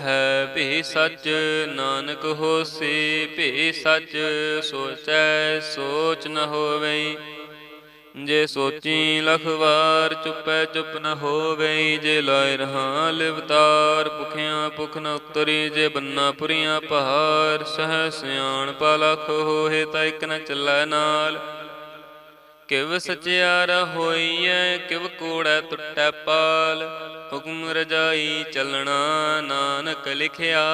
ਹੈ ਭੀ ਸੱਚ ਨਾਨਕ ਹੋਸੀ, ਭੀ ਸੱਚ ਸੋਚੈ ਸੋਚ ਨ ਹੋਵੇ। ਜੇ ਸੋਚੀ ਲਖ ਵਾਰ ਚੁੱਪੈ ਚੁੱਪ ਨ ਹੋਵੇ, ਜੇ ਲਾਇ ਰਹਾ ਲਿਵਤਾਰ, ਭੁਖਿਆ ਭੁਖ ਨ ਉਤਰੀ, ਜੇ ਬੰਨਾ ਪੁਰੀਆਂ ਪਹਾਰ, ਸਹਿ ਸਿਆਣ ਪਲਖ ਹੋਏ, ਤਾਂ ਇਕ ਨ ਚੱਲੈ ਨਾਲ। ਕਿਵ ਸਚਿਆਰਾ ਹੋਈਐ ਕਿਵ ਕੂੜੈ ਟੁੱਟੈ ਪਾਲ। ਹੁਕਮ ਰਜਾਈ ਚੱਲਣਾ, ਨਾਨਕ ਲਿਖਿਆ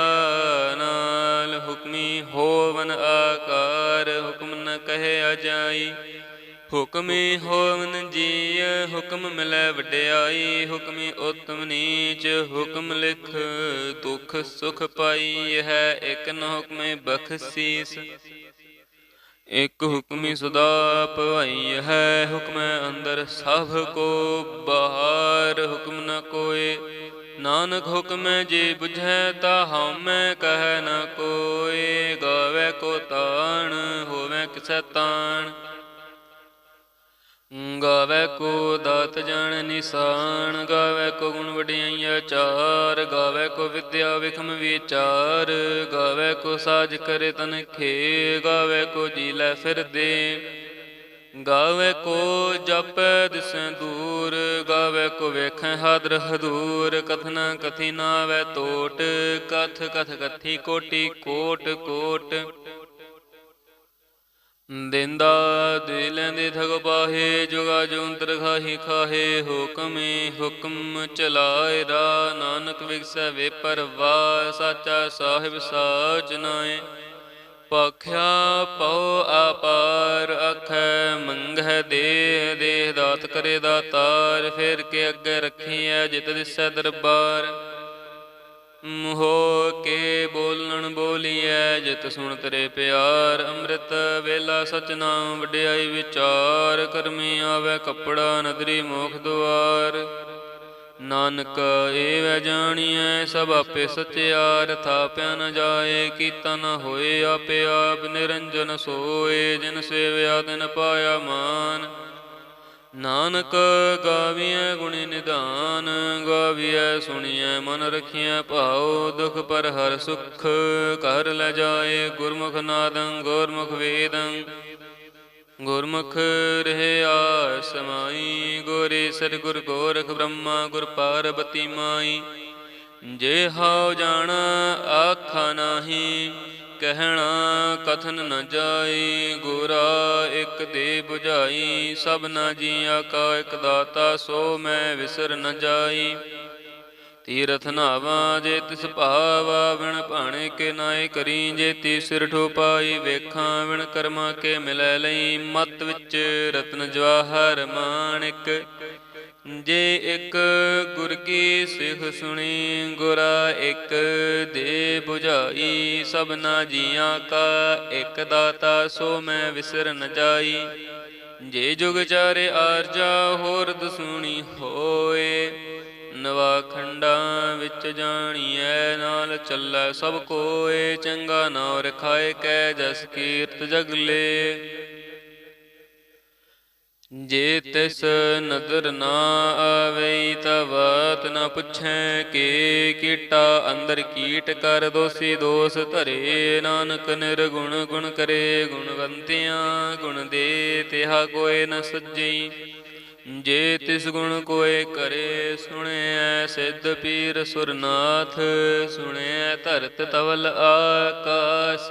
ਨਾਲ। ਹੁਕਮੀ ਹੋਵਨ ਆਕਾਰ, ਹੁਕਮ ਨ ਕਹਿਆ ਜਾਈ ਹੁਕਮੀ ਹੋਵਨ ਜੀ ਹੁਕਮ ਮਿਲੈ ਵਡਿਆਈ। ਹੁਕਮੀ ਉਤਮ ਨੀਚ, ਹੁਕਮ ਲਿਖ ਦੁਖ ਸੁਖ ਪਾਈ। ਹੈ ਇਕ ਨ ਹੁਕਮੇ ਬਖਸ਼ੀਸ। ਇਕ ਹੁਕਮੀ ਸਦਾ ਭਵਾਈ ਹੈ, ਹੁਕਮੈ ਅੰਦਰ ਸਭ ਕੋ ਬਾਹਰ, ਹੁਕਮ ਨ ਕੋਏ। ਨਾਨਕ ਹੁਕਮੈ ਜੇ ਬੁਝੈ ਤਾ ਹਉਮੈ ਕਹਿ ਨ ਕੋਏ। ਗਾਵੇ ਕੋ ਤਾਣ, ਹੋਵੇ ਕਿਸੈ ਤਾਣ। ਗਾਵੇ ਕੋ ਦਾਤ ਜਾਣ ਨਿਸ਼ਾਨ, ਗਾਵੇ ਕੋ ਗੁਣ ਵਡਿਆਈਆ ਚਾਰ, ਗਾਵੇ ਕੋ ਵਿਦਿਆ ਵਿਖਮ ਵਿਚਾਰ, ਗਾਵੇ ਕੋ ਸਾਜ ਕਰੇ ਤਨ ਖੇ ਗਾਵੇ ਕੋ ਜੀ ਲੈ ਫਿਰਦੇ ਗਾਵੇ ਕੋ ਜਪ ਦਿਸੈ ਦੂਰ, ਗਾਵੇ ਕੋ ਵੇਖੈ ਹਾਦਰ ਹਦੂਰ, ਕਥਨਾ ਕਥੀ ਨਾਵੇ ਤੋਟ, ਕਥ ਕਥ ਕਥੀ ਕੋਟੀ ਕੋਟ ਕੋਟ। ਦਿੰਦਾ ਦੇ ਲੈਂਦੇ ਥਗ ਪਾਹੇ, ਜੁਗਾ ਜੁੰਤਰ ਖਾਹੀ ਖਾਹੇ, ਹੁਕਮੇ ਹੁਕਮ ਚਲਾਏ ਰਾ। ਨਾਨਕ ਵਿਗਸੈ ਵੇ ਪਰਵਾ ਸਾਚਾ ਸਾਹਿਬ ਸਾਚ ਨਾਏ ਪਖਿਆ ਪਉ ਆਪਾਰ ਅਖੈ ਮੰਗਹਿ ਦੇ ਦੇਹ ਦਾਤ ਕਰੇ ਦਾਤਾਰ। ਫੇਰ ਕੇ ਅੱਗੇ ਰੱਖੀਐ ਜਿਤ ਦਿਸੈ ਦਰਬਾਰ। ਮੋਹ ਕੇ ਬੋਲਣ ਬੋਲੀਐ, ਜਿਤ ਸੁਣ ਤੇਰੇ ਪਿਆਰ। ਅੰਮ੍ਰਿਤ ਵੇਲਾ ਸਚ ਨਾਮ ਵਡਿਆਈ ਵਿਚਾਰ, ਕਰਮੀ ਆਵੇ ਕੱਪੜਾ ਨਦਰੀ ਮੋਖ ਦੁਆਰ। ਨਾਨਕ ਏ ਵੈ ਜਾਣੀਐ, ਸਭ ਆਪੇ ਸਚਿਆਰ। ਥਾਪਿਆ ਨ ਜਾਏ, ਕੀਤਾ ਨ ਹੋਏ, ਆਪੇ ਆਪ ਨਿਰੰਜਨ ਸੋਏ। ਜਿਨ ਸੇਵਿਆ, ਤਿਨ ਪਾਇਆ ਮਾਨ। ਨਾਨਕ ਗਾਵੀਐ ਗੁਣ ਨਿਧਾਨ ਗਾਵੀਐ ਸੁਣੀਐ ਮਨ ਰਖੀਐ ਭਾਉ, ਦੁਖ ਪਰ ਹਰ ਸੁਖ ਕਰ ਲੈ ਜਾਏ ਗੁਰਮੁਖ ਨਾਦੰ, ਗੁਰਮੁਖ ਵੇਦੰ। ਗੁਰਮੁਖ ਰਹਿਆ ਸਮਾਈ ਗੋਰੇ ਸਰ ਗੁਰ ਗੋਰਖ ਬ੍ਰਹਮਾ, ਗੁਰ ਪਾਰਬਤੀ ਮਾਈ। ਜੇ ਹਾਉ ਜਾਣ, ਆਖਾ ਨਾਹੀ ਕਹਿਣਾ, ਕਥਨ ਨ ਜਾਈ, ਗੁਰਾ ਇੱਕ ਦੇ 부ਝਾਈ ਸਭਨਾ ਜੀਆ ਕਾ ਇੱਕ ਦਾਤਾ, ਸੋ ਮੈਂ ਵਿਸਰ ਨ ਜਾਈ। ਤੀਰਥ ਨਾਵਾ ਜੇ ਤਿਸ ਭਾਵਾ ਵਿਣ ਭਾਣੇ ਕੇ ਨਾਏ ਕਰੀ, ਜੇ ਤੀ ਸਿਰ ਠੋਪਾਈ ਵੇਖਾਂ ਵਿਣ ਕਰਮਾ ਕੇ ਮਿਲੈ ਲਈ, ਮਤ ਵਿੱਚ ਰਤਨ ਜਵਾਹਰ ਮਾਣਿਕ। ਜੇ ਇੱਕ ਗੁਰ ਕੀ ਸਿਖ ਸੁਣੀ, ਗੁਰਾ ਇੱਕ ਦੇ 부ਝਾਈ ਸਭਨਾ ਜੀਆਂ ਕਾ ਇੱਕ ਦਾਤਾ, ਸੋ ਮੈਂ ਵਿਸਰ ਨ ਜਾਈ। ਜੇ ਜੁਗ ਚਾਰੇ ਆਰਜਾ, ਹੋਰ ਦਸੂਣੀ ਹੋਏ। ਨਵਾ ਖੰਡਾਂ ਵਿੱਚ ਜਾਣੀਐ, ਨਾਲ ਚੱਲੈ ਸਭ ਕੋਏ। ਚੰਗਾ ਨਾਮ ਰਖਾਏ ਕੈ ਜਸ ਕੀਰਤ ਜਗਲੇ ਜੇ ਤਿਸ ਨਦਰ ਨਾ ਆਵੇ ਤਾ ਬਾਤ ਨ ਪੁੱਛੈ ਕੇ ਕੀਟਾ, ਅੰਦਰ ਕੀਟ ਕਰ ਦੋਸੀ ਦੋਸ ਧਰੇ। ਨਾਨਕ ਨਿਰਗੁਣ ਗੁਣ ਕਰੇ, ਗੁਣਵੰਤਿਆਂ ਗੁਣ ਦੇ, ਤਿਹਾ ਕੋਏ ਨ ਸੱਜਈ ਜੇ ਤਿਸ ਗੁਣ ਕੋਏ ਕਰੇ, ਸੁਣਿਐ ਸਿੱਧ ਪੀਰ ਸੁਰਨਾਥ, ਸੁਣਿਐ ਧਰਤ ਤਵਲ ਆਕਾਸ।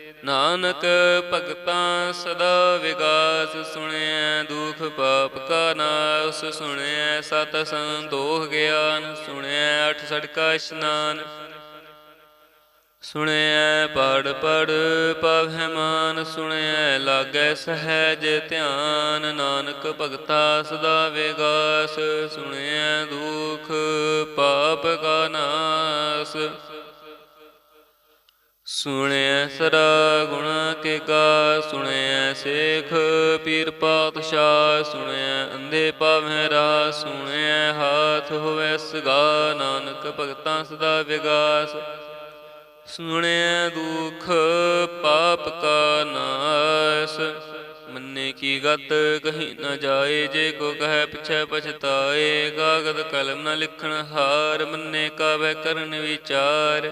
ਨਾਨਕ ਭਗਤਾਂ ਸਦਾ ਵਿਗਾਸ ਸੁਣਿਐ, ਦੁਖ ਪਾਪ ਕਾ ਨਾਸ ਸੁਣਿਐ, ਸਤ ਸੰਤੋਖ ਗਿਆਨ ਸੁਣਿਐ, ਅਠ ਸੜਕਾ ਇਸ਼ਨਾਨ ਸੁਣਿਐ, ਪੜ ਪੜ ਪਵਹਿ ਮਾਨ ਸੁਣਿਐ, ਲਾਗੈ ਸਹਿਜ ਧਿਆਨ, ਨਾਨਕ ਭਗਤਾ ਸਦਾ ਵਿਗਾਸ ਸੁਣਿਐ, ਦੁਖ ਪਾਪ ਕਾ ਨਾਸ ਸੁਣਿਐ ਸਰਾ ਗੁਣਾ ਕੇ ਕਾ, ਸੁਣਿਐ ਸੇਖ ਪੀਰ ਪਾਤਸ਼ਾਹ, ਸੁਣਿਐ ਅੰਧੇ ਪਾਵਹਿ ਰਾ ਸੁਣਿਐ ਹਾਥ ਹੋਵੇ ਸਗਾ ਨਾਨਕ ਭਗਤਾਂ ਸਦਾ ਵਿਗਾਸ। ਸੁਣਿਐ ਦੁਖ ਪਾਪ ਕਾ ਨਾਸ, ਮੰਨੇ ਕੀ ਗਤ ਕਹੀ ਨਾ ਜਾਏ, ਜੇ ਕੋ ਕਹੈ ਪਿਛੈ ਪਛਤਾਏ, ਕਾਗਦ ਕਲਮ ਨਾ ਲਿਖਣ ਹਾਰ, ਮੰਨੇ ਕਾਵੈ ਕਰਨ ਵਿਚਾਰ।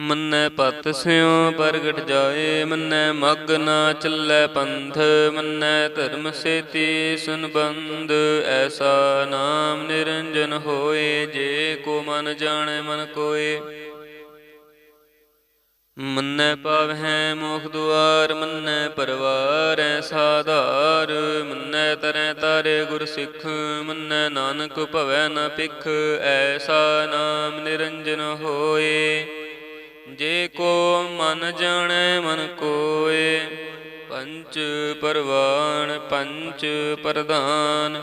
ਮੰਨੈ ਪਤ ਸਿਉ ਪ੍ਰਗਟ ਜਾਏ, ਮੰਨੈ ਮਗ ਨਾ ਚੱਲੈ ਪੰਥ, ਮੰਨੈ ਧਰਮ ਸੇਤੀ ਸੰਬੰਧ ਐਸਾ ਨਾਮ ਨਿਰੰਜਨ ਹੋਏ, ਜੇ ਕੋ ਮਨ ਜਾਣੈ ਮਨ ਕੋਏ। ਮੰਨੈ ਪਾਵਹਿ ਮੋਖ ਦੁਆਰ, ਮੰਨੈ ਪਰਵਾਰੈ ਸਾਧਾਰ, ਮੰਨੈ ਤਰੈ ਤਾਰੇ ਗੁਰ ਸਿੱਖ, ਮੰਨੈ ਨਾਨਕ ਭਵੈ ਨ ਪਿਖ ਐਸਾ ਨਾਮ ਨਿਰੰਜਨ ਹੋਏ। ਜੇ ਕੋ ਮਨ ਜਾਣੈ, ਮਨ ਕੋਏ। ਪੰਚ ਪਰਵਾਨ, ਪੰਚ ਪ੍ਰਧਾਨ।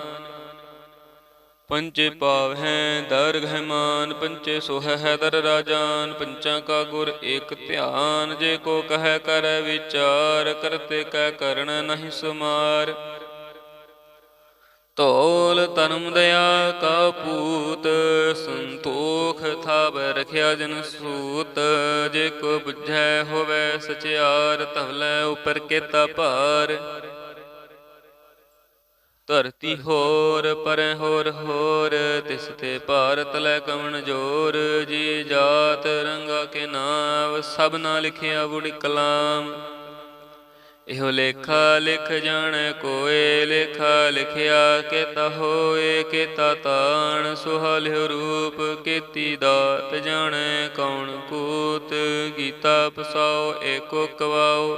ਪੰਚੇ ਪਾਵ ਹੈ ਦਰ ਗਹਿਮਾਨ ਪੰਚੇ ਸੋਹ ਹੈ, ਦਰ ਰਾਜਾਨ। ਪੰਚਾਂ ਕਾ ਗੁਰ ਏਕ ਧਿਆਨ, ਜੇ ਕੋ ਕਹੈ ਕਰੈ ਵਿਚਾਰ, ਕਰਤੇ ਕੈ ਕਰਨ ਨਹੀਂ ਸੁਮਾਰ। ਤੋਲ ਤਨਮ ਦਇਆ ਕਾ ਪੂਤ, ਸੰਤੋਖ ਥਾਪ ਰਖਿਆ ਜਨ ਸੂਤ। ਜੇ ਕੋ ਬੁਝੈ ਹੋਵੇ ਸਚਿਆਰ ਤਵਲੇ ਉਪਰ ਕੇਤਾ ਭਾਰ। ਧਰਤੀ ਹੋਰ, ਪਰੈ ਹੋਰ ਹੋਰ, ਤਿਸ ਤੇ ਭਾਰਤ ਲੈ ਕਵਣ ਜੋਰ। ਜੀ ਜਾਤ ਰੰਗਾ ਕੇ ਨਾਮ ਸਭ ਨਾ ਲਿਖਿਆ ਬੁੜੀ ਕਲਾਮ। ਇਹੋ ਲੇਖਾ ਲਿਖ ਜਣ ਕੋਏ ਲੇਖਾ ਲਿਖਿਆ ਕੇਤਾ ਹੋਏ ਕੇਤਾ ਤਾਣ ਸੁਹਾਲਿਓ ਰੂਪ ਕੀਤੀ ਦਾਤ ਜਣ ਕੌਣ ਕੂਤ, ਗੀਤਾ ਪਸਾਓ ਏਕੋ ਕਵਾਓ।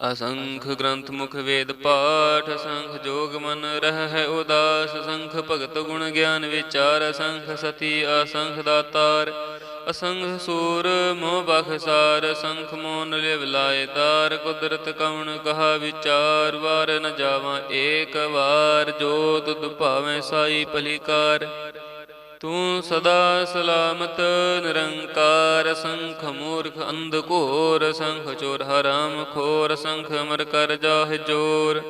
ਅਸੰਖ ਗ੍ਰੰਥ ਮੁਖ ਵੇਦ ਪਾਠ ਅਸੰਖ ਜੋਗ ਮਨ ਰਹਿ ਉਦਾਸ ਅਸੰਖ ਭਗਤ ਗੁਣ ਗਿਆਨ ਵਿਚਾਰ ਅਸੰਖ ਸਤੀ ਅਸੰਖ ਦਾਤਾਰ ਅਸੰਖ ਸੂਰ ਮੋਹ ਬਖਸਾਰ ਅਸੰਖ ਮੋਨ ਲਿਵ ਲਾਏ ਤਾਰ ਕੁਦਰਤ ਕਵਣ ਕਹਾ ਵਿਚਾਰ ਵਾਰ ਨ ਜਾਵਾਂ ਏਕ ਵਾਰ ਜੋ ਤੁਧ ਭਾਵੇਂ ਸਾਈ ਭਲੀਕਾਰ। ਤੂੰ ਸਦਾ ਸਲਾਮਤ, ਨਿਰੰਕਾਰ ਸੰਖ ਮੂਰਖ ਅੰਧ ਘੋਰ ਸੰਖ ਚੋਰ, ਹਰਾਮ ਖੋਰ ਸੰਖ ਅਮਰ ਕਰ ਜਾਹ ਜੋਰ।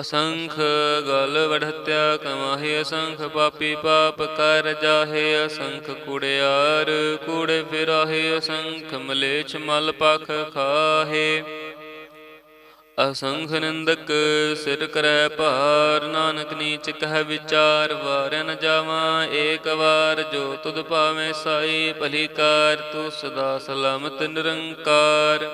ਅਸੰਖ ਗਲ ਵੜਤਿਆ ਕਮਾਹੇ ਅਸੰਖ, ਪਾਪੀ ਪਾਪ ਕਰ ਜਾਹੇ ਅਸੰਖ। ਕੁੜਿਆਰ ਕੂੜੇ ਫਿਰਾਹੇ ਅਸੰਖ, ਮਲੇਛ ਮਲ ਪਖ ਖਾਹੇ। ਅਸੰਖ ਨਿੰਦਕ ਸਿਰ ਕਰੈ ਭਾਰ, ਨਾਨਕ ਨੀਚ ਕਹਿ ਵਿਚਾਰ ਵਾਰ ਨ ਜਾਵਾਂ ਏਕ ਵਾਰ, ਜੋ ਤੁਧ ਭਾਵੇਂ ਸਾਈ, ਭਲੀ ਕਾਰ ਤੂੰ ਸਦਾ ਸਲਾਮਤ ਨਿਰੰਕਾਰ।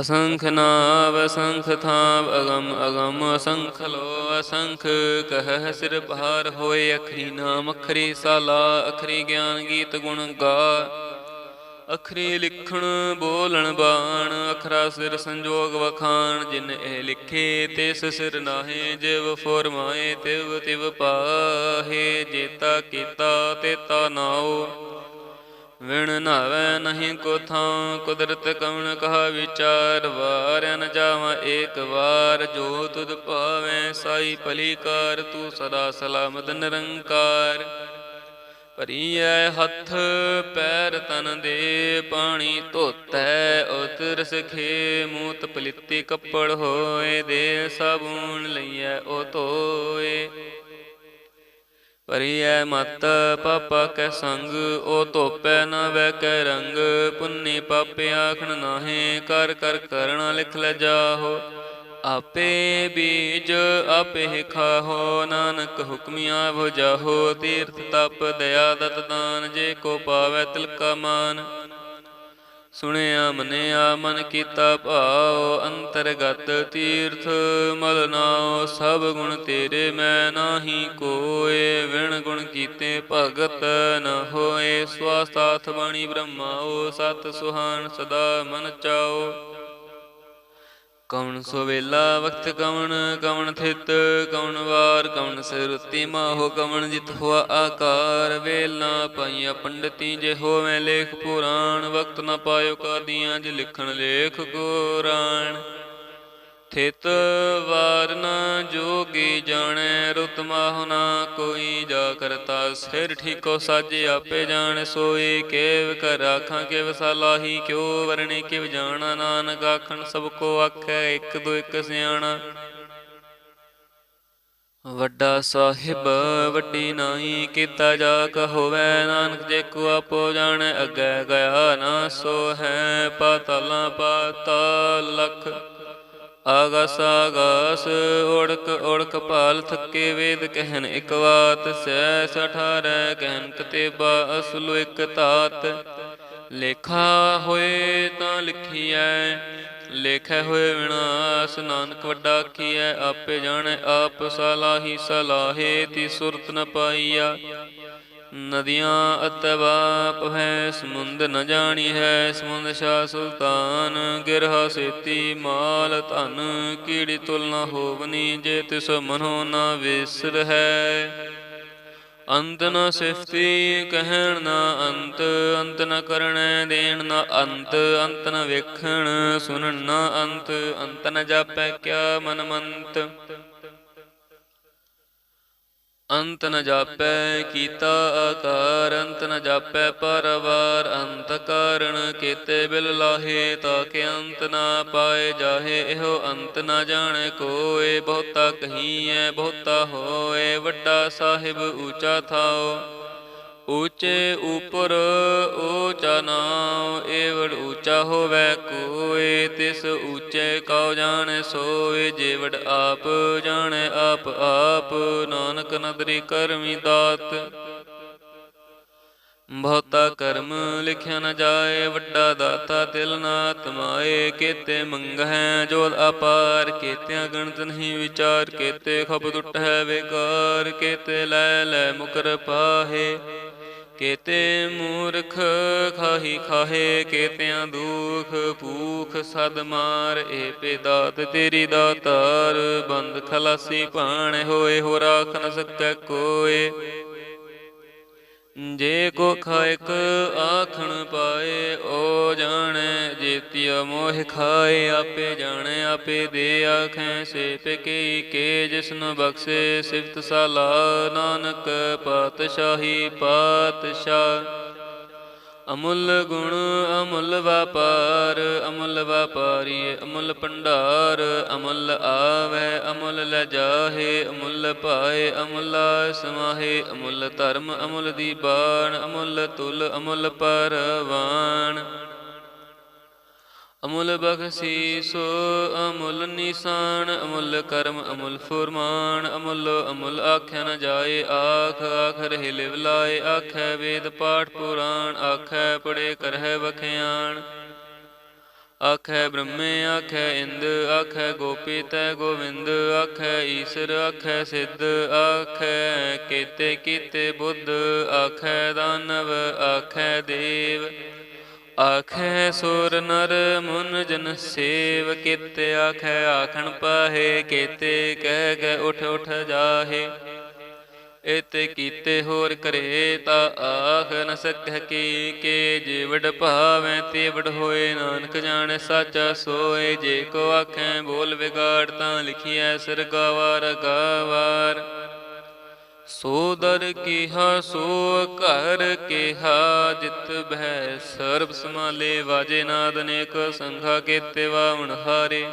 ਅਸੰਖ ਨਾਵ, ਅਸੰਖ ਥਾਵ, ਅਗਮ ਅਗਮ, ਅਸੰਖ ਲੋ, ਅਸੰਖ ਕਹ ਸਿਰ ਭਾਰ ਹੋਏ, ਅਖਰੀ ਨਾਮ, ਅਖਰੀ ਸਾਲਾ, ਅਖਰੀ ਗਿਆਨ ਗੀਤ ਗੁਣ ਗਾ। ਅਖਰੀ ਲਿਖਣ ਬੋਲਣ ਬਾਣ, ਅਖਰਾ ਸਿਰ ਸੰਜੋਗ ਵਖਾਣ, ਜਿਨ ਇਹ ਲਿਖੇ ਤਿਸ ਸਿਰ ਨਾਹੇ, ਜਿਵ ਫਰਮਾਏ ਤਿਵ ਤਿਵ ਪਾਹੇ, ਜੇਤਾ ਕੀਤਾ ਤੇਤਾ ਨਾਉ। ਵਿਣ ਨਾਵੈ ਨਹੀਂ ਕੋ ਥਾਂ, ਕੁਦਰਤ ਕਵਣ ਕਹਾ ਵਿਚਾਰ ਵਾਰ ਨ ਜਾਵਾਂ ਏਕ ਵਾਰ, ਜੋ ਤੁਧ ਭਾਵੈ ਸਾਈ ਭਲੀ ਕਾਰ ਤੂੰ ਸਦਾ ਸਲਾਮਤ ਨਿਰੰਕਾਰ। ਭਰੀਐ ਹੱਥ, ਪੈਰ ਤਨ ਦੇ ਪਾਣੀ ਧੋਤੈ ਉਤਰ ਸਖੇ ਮੂਤ ਪਲਿੱਤੀ ਕੱਪੜ ਹੋਏ, ਦੇ ਸਾਬੂਨ ਲਈਐ, ਉਹ ਧੋਏ। ਪਰਿਐ ਮਤ, ਪਾਪਾ ਕੈ ਸੰਗ, ਉਹ ਧੋਪੈ ਨਾ ਵੈ ਕੈ ਰੰਗ। ਪੁੰਨੀ ਪਾਪੇ ਆਖਣ ਨਾਹੇ, ਕਰ ਕਰ ਕਰਣਾ ਲਿਖ ਲੈ ਜਾਹੋ। ਆਪੇ ਬੀਜ ਆਪੇ ਖਾਹੋ ਨਾਨਕ ਹੁਕਮੀਆਂ ਭੁਜਾਹੋ ਤੀਰਥ ਤਪ ਦਇਆ ਦਤ ਦਾਨ, ਜੇ ਕੋ ਪਾਵੈ ਤਿਲਕਾ ਮਾਨ। ਸੁਣਿਆ ਮਨਿਆ ਮਨ ਕੀਤਾ ਭਾਉ, ਅੰਤਰਗਤ ਤੀਰਥ ਮਲ ਨਾਉ, ਸਭ ਗੁਣ ਤੇਰੇ ਮੈਂ ਨਾਹੀ ਕੋਏ, ਵਿਣ ਗੁਣ ਕੀਤੇ ਭਗਤ ਨ ਹੋਏ ਸਵਾਸਤਾਥ ਬਾਣੀ ਬ੍ਰਹਮਾਓ ਸਤ ਸੁਹਾਨ ਸਦਾ ਮਨ ਚਾਓ ਕਵਣ ਸੋ ਵੇਲਾ ਵਕਤ ਕਵਣ ਕਵਣ ਥਿਤ, ਕਵਣ ਵਾਰ, ਕਵਣ ਸਿਰੁਤੀ ਮਾਹੋ, ਕਵਣ ਜਿਤ ਹੋਆ ਆਕਾਰ। ਵੇਲਾ ਨਾ ਪਾਈਆ ਪੰਡਤੀ ਜੇ ਹੋਵੇ ਲੇਖ ਪੁਰਾਣ, ਵਕਤ ਨਾ ਪਾਇਓ ਕਾਦੀਆਂ ਜੇ ਲਿਖਣ ਲੇਖ ਕੁਰਾਨ ਥਿਤ ਵਾਰ ਜੋਗੀ ਜਾਣੈ, ਰੁਤ ਮਾਹੁ ਨਾ ਕੋਈ ਜਾ ਕਰਤਾ। ਸਿਰ ਠੀਕੋ ਸਾਜੇ ਆਪੇ ਜਾਣ, ਸੋਈ ਕੇਵ ਕਰ ਆਖਾਂ, ਕਿਵ ਸਲਾਹੀ ਕਿਉ ਵਰਣੇ, ਕਿਵ ਜਾਣਾ ਨਾਨਕ ਆਖਣ, ਸਭ ਕੋ ਆਖੈ ਇੱਕ ਦੋ ਇੱਕ ਸਿਆਣਾ। ਵੱਡਾ ਸਾਹਿਬ, ਵੱਡੀ ਨਾਈ, ਕੀਤਾ ਜਾ ਕਹੋਵੈ, ਨਾਨਕ ਜੇ ਕੋ ਆਪੋ ਜਾਣੈ, ਅੱਗੇ ਗਿਆ ਨਾ ਸੋ ਹੈ ਪਾਤਲਾਂ, ਪਾਤਾਲ ਲਖ। ਆਗਸ ਆਗਾਸ ਓੜਕ ਓੜਕ ਭਾਲ ਥੱਕੇ ਵੇਦ ਕਹਿਨ ਇਕ ਵਾਤ ਸੈ ਸਠਾਰੈ ਕਹਿਨ ਕਤੇਬਾ ਅਸਲੁ ਇਕ ਤਾਤ ਲੇਖਾ ਹੋਏ ਤਾਂ ਲਿਖੀਐ, ਲੇਖੈ ਹੋਏ ਵਿਨਾਸ਼, ਨਾਨਕ ਵੱਡਾ ਆਖੀਐ, ਆਪੇ ਜਾਣੈ ਆਪ ਸਲਾਹੀ ਸਲਾਹੇ, ਤੀ ਸੁਰਤ ਨ ਪਾਈਆ। ਨਦੀਆਂ ਅਤਵਾਪ ਹੈ, ਸਮੁੰਦ ਨ ਜਾਣੀ ਹੈ, ਸਮੁੰਦ ਸ਼ਾ ਸੁਲਤਾਨ, ਗਿਰਹਾ ਸੇਤੀ ਮਾਲ ਧਨ, ਕੀੜੀ ਤੁਲ ਨ ਹੋਵਨੀ ਜੇ ਤਿਸ ਮਨੋ ਨ ਵਿਸਰ ਹੈ। ਅੰਤ ਨ ਸਿਫਤੀ ਕਹਿਣ ਨ ਅੰਤ ਅੰਤ ਨ ਕਰਣੈ ਦੇਣ ਨ ਅੰਤ ਅੰਤ ਨ ਵੇਖਣ ਸੁਣਨ ਨ ਅੰਤ ਅੰਤ ਨ ਜਾਪੈ ਕਿਆ ਮਨ ਮੰਤ ਅੰਤ ਨ ਜਾਪੈ ਕੀਤਾ ਆਕਾਰ, ਅੰਤ ਨ ਜਾਪੈ ਪਰਵਾਰ, ਅੰਤ ਕਾਰਣ ਕੀਤੇ ਬਿਲ ਲਾਹੇ, ਤਾਂ ਕਿ ਅੰਤ ਨਾ ਪਾਏ ਜਾਹੇ, ਇਹੋ ਅੰਤ ਨਾ ਜਾਣੈ ਕੋਏ, ਬਹੁਤਾ ਕਹੀਐ, ਬਹੁਤਾ ਹੋਏ, ਵੱਡਾ ਸਾਹਿਬ ਊਚਾ ਥਾਓ। ਊਚੇ ਉਪਰ ਊਚਾ ਨਾਉ, ਏਵੜ ਊਚਾ ਹੋਵੇ ਕੋਏ, ਤਿਸ ਊਚੇ ਕਉ ਜਾਣੈ ਸੋਏ, ਜੇਵੜ ਆਪ ਜਾਣੈ ਆਪ ਆਪ, ਨਾਨਕ ਨਦਰੀ ਕਰਮੀ ਦਾਤ। ਬਹੁਤਾ ਕਰਮ ਲਿਖਿਆ ਨਾ ਜਾਏ, ਵੱਡਾ ਦਾਤਾ ਤਿਲ ਨਾ ਤਮਾਏ ਕੀਤੇ ਮੰਗਹਿ ਜੋਲ ਅਪਾਰ, ਕੀਤਿਆਂ ਗਣਤ ਨਹੀਂ ਵਿਚਾਰ, ਕੀਤੇ ਖਬ ਟੁੱਟ ਹੈ ਵਿਕਾਰ ਕੀਤੇ ਲੈ ਲੈ ਮੁਕਰ ਪਾਹੇ। ਕੇਤੇ ਮੂਰਖ ਖਾਹੀ ਖਾਹੇ ਕੇਤਿਆਂ ਦੁਖ, ਭੂਖ ਸਦ ਮਾਰ ਏ ਪੇਦਾਤ ਤੇਰੀ ਦਾਤਾਰ, ਬੰਦ ਖਲਾਸੀ ਭਾਣੇ ਹੋਏ ਹੋ ਰਾਖ ਨ ਸਕੈ ਕੋਏ। ਜੇ ਕੋ ਖਾਇਕ ਆਖਣ ਪਾਏ, ਓ ਮੋਹ ਖਾਏ ਆਪੇ ਜਾਣੇ, ਆਪੇ ਦੇ ਆਖੈ, ਸੇ ਪਕੇ ਕੇ ਜਿਸਨੂੰ ਬਖਸ਼ੇ ਸਿਫਤ ਸਾਲਾ। ਨਾਨਕ ਪਾਤਸ਼ਾਹੀ, ਪਾਤਸ਼ਾਹ। ਅਮੁੱਲ ਗੁਣ, ਅਮੁੱਲ ਵਪਾਰ, ਅਮੁੱਲ ਵਪਾਰੀ, ਅਮੁੱਲ ਭੰਡਾਰ। ਅਮੁੱਲ ਆਵੈ, ਅਮੁੱਲ ਲੈ ਜਾਹੇ, ਅਮੁੱਲ ਪਾਏ ਅਮੁੱਲ ਸਮਾਹੇ। ਅਮੁੱਲ ਧਰਮ, ਅਮੁੱਲ ਦੀਬਾਨ ਅਮੁੱਲ ਤੁਲ, ਅਮੁੱਲ ਪਰਵਾਨ ਅਮੁੱਲ ਬਖਸ਼ੀਸੋ, ਅਮੁੱਲ ਨਿਸ਼ਾਨ, ਅਮੁੱਲ ਕਰਮ, ਅਮੁੱਲ ਫੁਰਮਾਨ, ਅਮੁੱਲ ਅਮੁੱਲ ਆਖਿਆ ਨ ਜਾਏ, ਆਖ ਆਖ ਰਹੇ ਲਿਵ ਲਾਏ ਆਖੈ ਵੇਦ ਪਾਠ ਪੁਰਾਣ, ਆਖੈ ਪੜੇ ਕਰਹਿ ਵਖਿਆਣ। ਆਖੈ ਬ੍ਰਹਮੇ, ਆਖੈ ਇੰਦ, ਆਖੈ ਗੋਪੀ ਤੈ ਗੋਵਿੰਦ, ਆਖੈ ਈਸ਼ਰ, ਆਖੈ ਸਿੱਧ, ਆਖੈ ਕੀਤੇ ਕੀਤੇ ਬੁੱਧ, ਆਖੈ ਦਾਨਵ, ਆਖੈ ਦੇਵ। ਆਖੈ ਸੁਰ ਨਰ ਮੁਨ ਜਨ ਸੇਵ ਕੀਤੇ, ਆਖੈ ਆਖਣ ਪਾਹੇ ਕੇਤੇ, ਕਹਿ ਕਹਿ ਉਠ ਉਠ ਜਾਹੇ। ਇਤੇ ਕੀਤੇ ਹੋਰ ਕਰੇ ਤਾ ਆਖ ਨ ਸਕਹਿ ਕੀ, ਕੇ ਜੇ ਵਡ ਭਾਵੈ ਤੇ ਹੋਏ, ਨਾਨਕ ਜਾਣੈ ਸਾਚਾ ਸੋਏ। ਜੇ ਕੋ ਆਖੈ ਬੋਲ ਵਿਗਾੜ ਤਾਂ ਲਿਖੀਐ, ਸਿਰ ਗਾਵਾਰ ਗਾਵਾਰ। ਸੋ ਦਰ ਕੀਹਾ, ਸੋ ਘਰ ਕਿਹਾ, ਜਿਤ ਬਹਿ ਸਰਬ ਸਮਾਲੇ ਵਾਜੇ ਨਾਦ ਅਨੇਕ ਸੰਘਾ ਕੇਤੇ ਵਾਵਣ ਹਾਰੇ।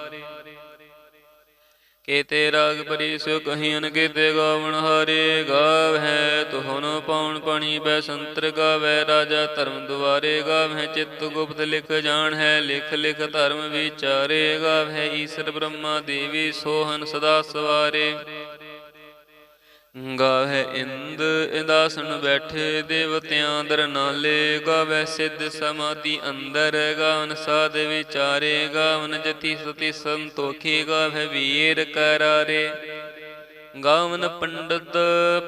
ਕੇਤੇ ਰਾਗ ਪਰੀ ਸੋ ਕਹੀਨ ਕੇਤੇ ਗਾਵਣ ਹਾਰੇ ਗਾਵਹਿ ਤੁਹਨ ਪਾਉਣ ਪਾਣੀ ਬੈ ਸੰਤਰ ਗਾਵੈ ਰਾਜਾ ਧਰਮ ਦੁਆਰੇ, ਗਾਵੈ ਚਿਤ ਗੁਪਤ ਲਿਖ ਜਾਣ ਹੈ, ਲਿਖ ਲਿਖ ਧਰਮ ਵਿਚਾਰੇ ਗਾਵਹਿ ਈਸ਼ਰ ਬ੍ਰਹਮਾ ਦੇਵੀ ਸੋਹਨ ਸਦਾ ਸਵਾਰੇ। ਗਾਵੈ ਇੰਦ, ਇੰਦਾਸਨ ਬੈਠੇ ਦੇਵਤਿਆਂ ਦਰ ਨਾਲੇ। ਗਾਵੈ ਸਿੱਧ ਸਮਾਧੀ ਅੰਦਰ, ਗਾਵਨ ਸਾਧ ਵਿਚਾਰੇ। ਗਾਵਨ ਜਤੀ ਸਤੀ ਸੰਤੋਖੀ, ਗਾਵੈ ਵੀਰ ਕਰਾਰੇ। ਗਾਵਨ ਪੰਡਤ,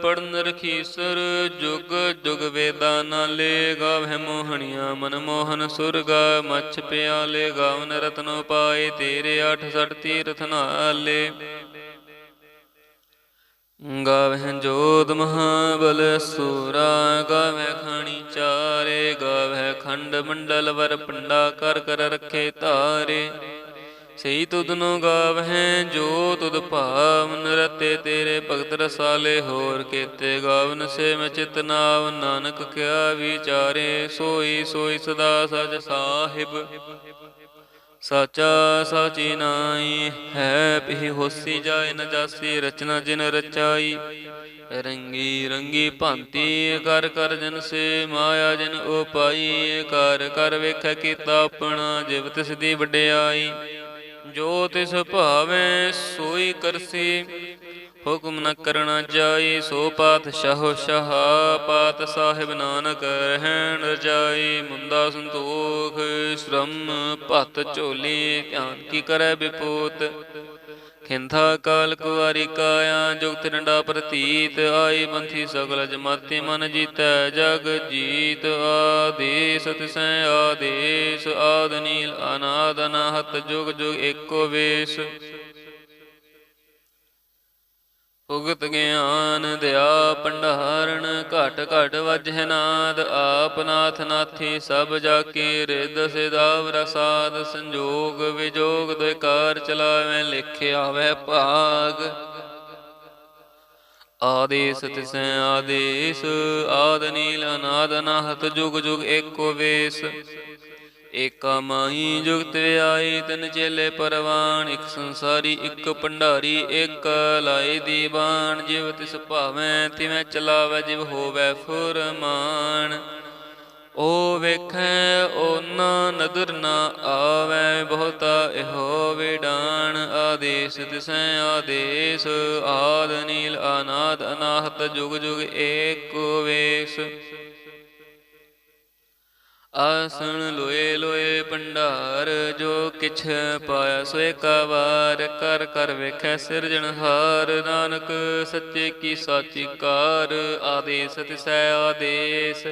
ਪੜਨ ਰਖੀਸਰ, ਜੁਗ ਜੁਗ ਵੇਦਾ ਨਾਲੇ। ਗਾਵੈ ਮੋਹਣੀਆਂ ਮਨ ਮੋਹਨ ਸੁਰਗਾ, ਮਛ ਪਿਆਲੇ। ਗਾਵਨ ਰਤਨੋ ਪਾਏ ਤੇਰੇ, ਅਠ ਸਠ ਤੀਰਥ ਨਾਲੇ। ਗਾਵਹਿ ਜੋਤ ਮਹਾਬਲ ਸੂਰਾ, ਗਾਵਹਿ ਖਾਣੀ ਚਾਰੇ, ਗਾਵਹਿ ਖੰਡ ਮੰਡਲ ਵਰ ਪੰਡਾ ਕਰ ਕਰ ਰੱਖੇ ਧਾਰੇ ਸਹੀ ਤੁਧਨੋ ਗਾਵਹਿ, ਜੋ ਤੁਧ ਭਾਵਨ ਰਤੇ ਤੇਰੇ ਭਗਤ ਰਸਾਲੇ, ਹੋਰ ਕੇਤੇ ਗਾਵਨ ਸੇ ਮੈਂ ਚਿਤ ਨਾਵ, ਨਾਨਕ ਕਿਆ ਵਿਚਾਰੇ, ਸੋਈ ਸੋਈ ਸਦਾ ਸਜ ਸਾਹਿਬ। ਸਾਚਾ ਸਾਚੀ ਨਾਈ ਹੈ ਪਿ ਹੋਸੀ ਜਾਏ ਨ ਜਾਸੀ, ਰਚਨਾ ਜਿਨ ਰਚਾਈ। ਰੰਗੀ ਰੰਗੀ ਭਾਂਤੀ ਕਰ ਕਰ ਜਨ ਸੇ, ਮਾਇਆ ਜਿਨ ਉਪਾਈ ਕਰ ਕਰ ਵੇਖ ਕੀਤਾ ਆਪਣਾ, ਜਿਵ ਤਿਸ ਦੀ ਵਡਿਆਈ। ਜੋ ਤਿਸ ਭਾਵੇਂ ਸੋਈ ਕਰਸੀ ਹੁਕਮ ਨ ਕਰਣਾ ਜਾਈ ਸੋ ਪਾਤਸ਼ਾਹ ਸ਼ਾਹ ਪਾਤ ਸਾਹਿਬ ਨਾਨਕ ਰਹਿਣ ਰਜਾਈ ਮੁੰਦਾ ਸੰਤੋਖ, ਸ਼ਰਮ ਭਤ ਝੋਲੀ, ਧਿਆਨ ਕੀ ਕਰੈ ਬਿਪੋਤ? ਖਿੰਥਾ ਕਾਲ ਕੁਵਾਰੀ ਕਾਇਆ, ਜੁਗਤ ਡੰਡਾ ਪ੍ਰਤੀਤ ਆਈ ਬੰਥੀ ਸਗਲ ਜਮਾਤੀ ਮਨ ਜੀਤੈ, ਜਗ ਜੀਤ ਆਦੇਸ ਤਿਸੈ ਆਦੇਸ, ਆਦ ਨੀਲ ਅਨਾਦ ਅਨਾਹਤ, ਜੁਗ ਜੁਗ ਏਕੋ ਵੇਸ। ਉਗਤ ਗਿਆਨ ਦਿਆ ਭੰਡਾਰਣ ਘਟ ਘਟ ਵਜਹਿ ਨਾਦ। ਆਪ ਨਾਥ ਨਾਥੀ ਸਭ ਜਾ ਕੇ ਰਿਦ ਸਿਦਾਵ ਰਸਾਦ, ਸੰਜੋਗ ਵਿਜੋਗ ਦੁਇ ਚਲਾਵੇਂ ਲਿਖ ਆਵੇ ਭਾਗ। ਆਦੇਸ ਤਿਸੈ ਆਦੇਸ, ਆਦ ਨੀਲ ਅਨਾਦ ਅਨਾਹਤ ਜੁਗ ਜੁਗ ਏਕੋ ਵੇਸ। ਏਕਾ ਮਾਈ ਜੁਗਤ ਆਈ ਤਨ ਚੇਲੇ ਪਰਵਾਨ, ਇੱਕ ਸੰਸਾਰੀ, ਇੱਕ ਭੰਡਾਰੀ, ਇਕ ਲਾਏ ਦੀਵਾਨ, ਜਿਵ ਤਿਸ ਭਾਵੈ, ਤਿਵੇਂ ਚਲਾਵੈ, ਜਿਵ ਹੋਵੈ ਫੁਰਮਾਨ। ਓ ਵੇਖੈ, ਓਨਾ ਨਦਰ ਨਾ ਆਵੈ, ਬਹੁਤਾ ਇਹੋ ਵਿਡਾਨ, ਆਦੇਸ ਤਿਸੈ ਆਦੇਸ ਆਦ ਨੀਲ, ਅਨਾਦ, ਅਨਾਹਤ ਜੁਗ ਜੁਗ ਏਕੋ ਵੇਸ। ਆਸਣ ਲੋਏ ਲੋਏ ਭੰਡਾਰ, ਜੋ ਕਿਛ ਪਾਇਆ ਸੋ ਏਕਾ ਵਾਰ, ਕਰ ਕਰ ਵੇਖੈ ਸਿਰਜਣਹਾਰ ਨਾਨਕ ਸੱਚੇ ਕੀ ਸਾਚੀ ਕਾਰ, ਆਦੇਸ ਤਿਸੈ ਆਦੇਸ।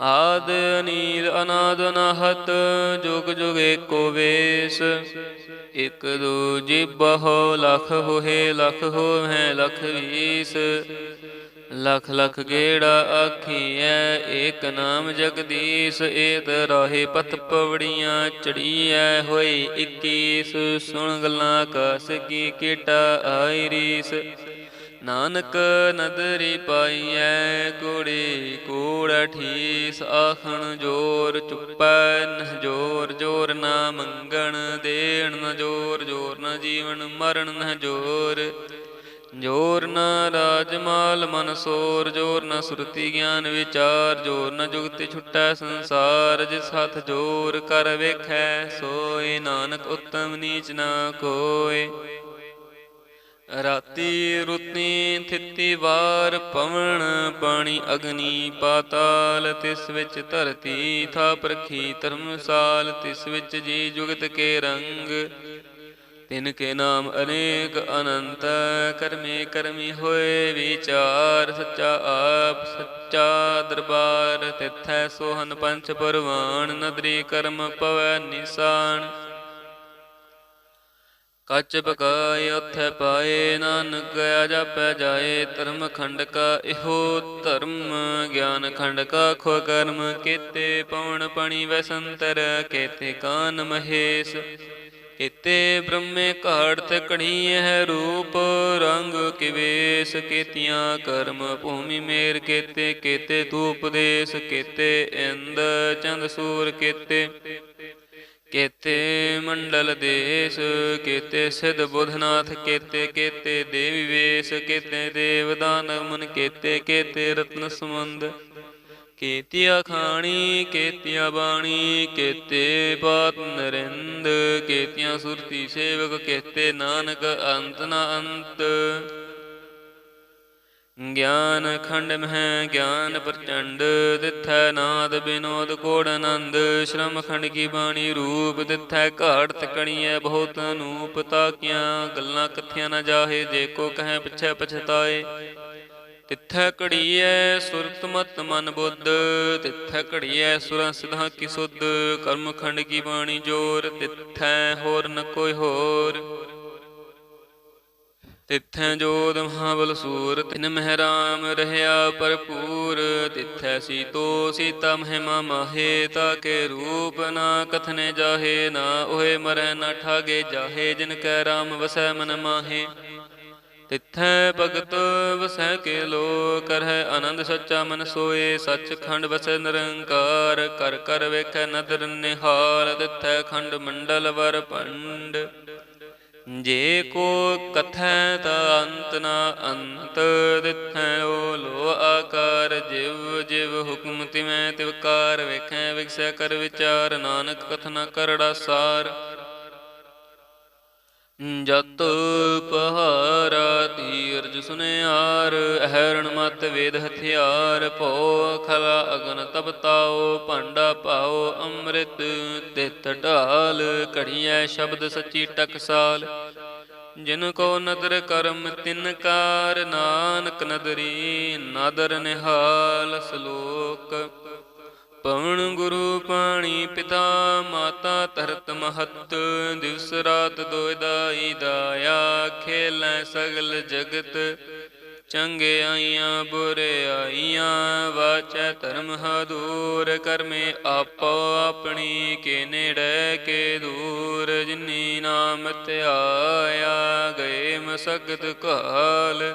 ਆਦ ਅਨੀਲ ਅਨਾਦ ਅਨਾਹਤ, ਜੁਗ ਜੁਗ ਏਕੋ ਵੇਸ। ਇਕ ਦੋ ਜਿਬਹੁ ਲਖ ਹੋਏ ਲਖ ਹੋਵੇ, ਲਖ ਵੀਸ ਲਖ ਲਖ ਗੇੜਾ ਆਖੀਐ, ਏਕ ਨਾਮ ਜਗਦੀਸ਼ ਏਤ ਰਾਹੇ ਪਤ ਪਵੜੀਆਂ, ਚੜੀਐ ਹੋਈ 21 ਸੁਣ ਗੱਲਾਂ ਆਕਾਸ ਕੀ ਕੀਟਾ ਆਈ ਰੀਸ। ਨਾਨਕ ਨਦਰੀ ਪਾਈਐ, ਕੋੜੇ ਕੋੜ ਠੀਸ ਆਖਣ ਜੋਰ ਚੁੱਪੈ, ਨ ਜੋਰ ਜੋਰ ਨਾ ਮੰਗਣ, ਦੇਣ ਨ ਜੋਰ ਜੋਰ ਨ ਜੀਵਨ ਮਰਨ ਨ ਜੋਰ। ਜੋਰ ਨ ਰਾਜਮਾਲ ਮਨ ਸੋਰ, ਜੋਰ ਨ ਸੁਰਤੀ ਗਿਆਨ ਵਿਚਾਰ, ਜੋਰ ਨ ਜੁਗਤਿ ਛੁਟੈ ਸੰਸਾਰ, ਜਿਸ ਹੱਥ ਜੋਰ ਕਰ ਵੇਖੈ, ਸੋਏ ਨਾਨਕ ਉਤਮ ਨੀਚ ਨਾ ਕੋਏ। ਰਾਤੀ ਰੁੱਤੀ ਥਿੱਤੀ ਵਾਰ ਪਵਣ ਪਾਣੀ ਅਗਨੀ ਪਾਤਾਲ, ਤਿਸ ਵਿੱਚ ਧਰਤੀ ਥਾ ਪ੍ਰਖੀ ਧਰਮਸਾਲ, ਤਿਸ ਵਿੱਚ ਜੀ ਜੁਗਤ ਕੇ ਰੰਗ। ਤਿਨ ਕੇ ਨਾਮ ਅਨੇਕ ਅਨੰਤ ਕਰਮੇ ਕਰਮੀ ਹੋਏ ਵਿਚਾਰ ਸੱਚਾ ਆਪ ਸੱਚਾ ਦਰਬਾਰ ਤਿਥੈ ਸੋਹਨ ਪੰਚ ਪਰਵਾਨ ਨਦਰੀ ਕਰਮ ਪਵੈ ਨਿਸਾਨ। ਕੱਚ ਪਕਾਏ ਉਥੈ ਪਾਏ ਨਾਨਕ ਅਜਪੈ ਜਾਏ ਧਰਮ ਖੰਡ ਕਾ ਇਹੋ ਧਰਮ। ਗਿਆਨ ਖੰਡ ਕਾ ਖੋ ਕਰਮ ਕੀਤੇ ਪਵਨ ਪਣੀ ਵਸੰਤਰ ਕੀਤੇ ਕਾਨ ਮਹੇਸ਼। ਕੀਤੇ ਬ੍ਰਹਮੇ ਘਾੜਤ ਕਣੀ ਹੈ ਰੂਪ, ਰੰਗ ਕਿਵੇਸ ਕੀਤੀਆਂ, ਕਰਮ ਭੂਮੀ ਮੇਰ ਕੀਤੇ ਕੀਤੇ ਧੂਪ ਦੇਸ ਕੀਤੇ, ਇੰਦ ਚੰਦ ਸੂਰ ਕੀਤੇ। ਕੇਤੇ ਮੰਡਲ ਦੇਸ, ਕੇਤੇ ਸਿਧ ਬੁਧਨਾਥ, ਕੇਤੇ ਕੇਤੇ ਦੇਵੀ ਵੇਸ, ਕੇਤੇ ਦੇਵ ਦਾਨਵ ਮਨ, ਕੇਤੇ ਕੇਤੇ ਰਤਨ ਸਮੰਦ ਕੇਤੀਆ ਖਾਣੀ, ਕੇਤੀਆ ਬਾਣੀ, ਕੇਤੇ ਬਾਤ ਨਰਿੰਦ, ਕੇਤੀਆਂ ਸੁਰਤੀ ਸੇਵਕ, ਕੇਤੇ ਨਾਨਕ ਅੰਤ ਨਾ ਅੰਤ। ਗਿਆਨ ਖੰਡ ਮਹਿ, ਗਿਆਨ ਪ੍ਰਚੰਡ ਤਿਥੈ ਨਾਦ ਬਿਨੋਦ ਕੋੜ ਆਨੰਦ। ਸ਼ਰਮ ਖੰਡ ਕੀ ਬਾਣੀ ਰੂਪ ਤਿਥੈ ਘਾਟ ਤਕਣੀਐ ਬਹੁਤ ਅਨੂਪ ਤਾਕੀਆਂ। ਗੱਲਾਂ ਕਥਿਆ ਨਾ ਜਾਹੇ, ਜੇ ਕੋ ਕਹੈ ਪਿਛੈ ਪਛਤਾਏ। ਤਿੱਥੈ ਘੜੀਐ ਸੁਰਤ ਮਤ ਮਨ ਬੁੱਧ, ਤਿੱਥੈ ਘੜੀਐ ਸੁਰਾਂ ਸਿਧਾਂ ਕੀ ਸੁਧ, ਕਰਮ ਖੰਡ ਕੀ ਬਾਣੀ ਜੋਰ, ਤਿੱਥੈ ਹੋਰ ਨ ਕੋਈ ਹੋਰ। ਤਿੱਥੈ ਜੋਦ ਮਹਾਬਲ ਸੂਰ, ਤਿਨ ਮਹਿਰਾਮ ਰਹਿਆ ਭਰਪੂਰ, ਤਿੱਥੈ ਸੀਤੋ ਸੀਤਾ ਮਹਿਮਾ ਮਾਹੇ ਤਾਕੇ ਰੂਪ ਨਾ ਕਥਨੇ ਜਾਹੇ, ਨਾ ਓਏ ਮਰੈ ਨਾ ਠਾਗੇ ਜਾਹੇ, ਜਿਨ ਕੈ ਰਾਮ ਵਸੈ ਮਨ ਮਾਹੇ। ਤਿੱਥੈ ਭਗਤ ਵਸੈ ਕੇ ਲੋ ਕਰਹਿ ਆਨੰਦ ਸੱਚਾ ਮਨ ਸੋਏ ਸੱਚ ਖੰਡ ਵਸੈ ਨਿਰੰਕਾਰ, ਕਰ ਕਰ ਵੇਖੈ ਨਦਰ ਨਿਹਾਲ ਤਿੱਥੈ ਖੰਡ ਮੰਡਲ ਵਰ ਪੰਡ। ਜੇ ਕੋ ਕਥੈ ਤਾ ਅੰਤ ਨਾ ਅੰਤ, ਦਿਥੈ ਓ ਲੋ ਆਕਾਰ, ਜਿਵ ਜਿਵ ਹੁਕਮ ਤਿਵੈ ਤਿਵਕਾਰ ਵੇਖੈ ਵਿਗਸੈ ਕਰ ਵਿਚਾਰ, ਨਾਨਕ ਕਥਨਾ ਕਰੜਾ ਸਾਰ। ਜਤ ਪਹਾਰਾ ਤੀਰਜ ਸੁਨਿਆਰ, ਅਹਰਣ ਮਤ ਵੇਦ ਹਥਿਆਰ ਭੋ ਖਲਾ ਅਗਨ ਤਪ ਭਾਂਡਾ ਪਾਓ ਅੰਮ੍ਰਿਤ ਤਿਤ ਢਾਲ, ਘੜੀਐ ਸ਼ਬਦ ਸੱਚੀ ਟਕਸਾਲ। ਜਿਨ ਕੋ ਨਦਰ ਕਰਮ ਤਿਨ ਕਾਰ, ਨਾਨਕ ਨਦਰੀ ਨਾਦਰ ਨਿਹਾਲ, ਸ਼ਲੋਕ ਪਵਨ ਗੁਰੂ ਪਾਣੀ ਪਿਤਾ, ਮਾਤਾ ਧਰਤ ਮਹਤ, ਦਿਵਸ ਰਾਤ ਦੋਇ ਦਾਈ ਦਾਇਆ, ਖੇਲੈ ਸਗਲ ਜਗਤ, ਚੰਗੇ ਆਈਆਂ, ਬੁਰੇ ਆਈਆਂ, ਵਾਚੈ ਧਰਮ ਹਦੂਰ ਕਰਮੇ ਆਪੋ ਆਪਣੀ, ਕੇ ਨੇੜੇ, ਕੇ ਦੂਰ, ਜਿਨੀ ਨਾਮ ਧਿਆਇਆ, ਗਏ ਮਸਕਤ ਕਾਲ।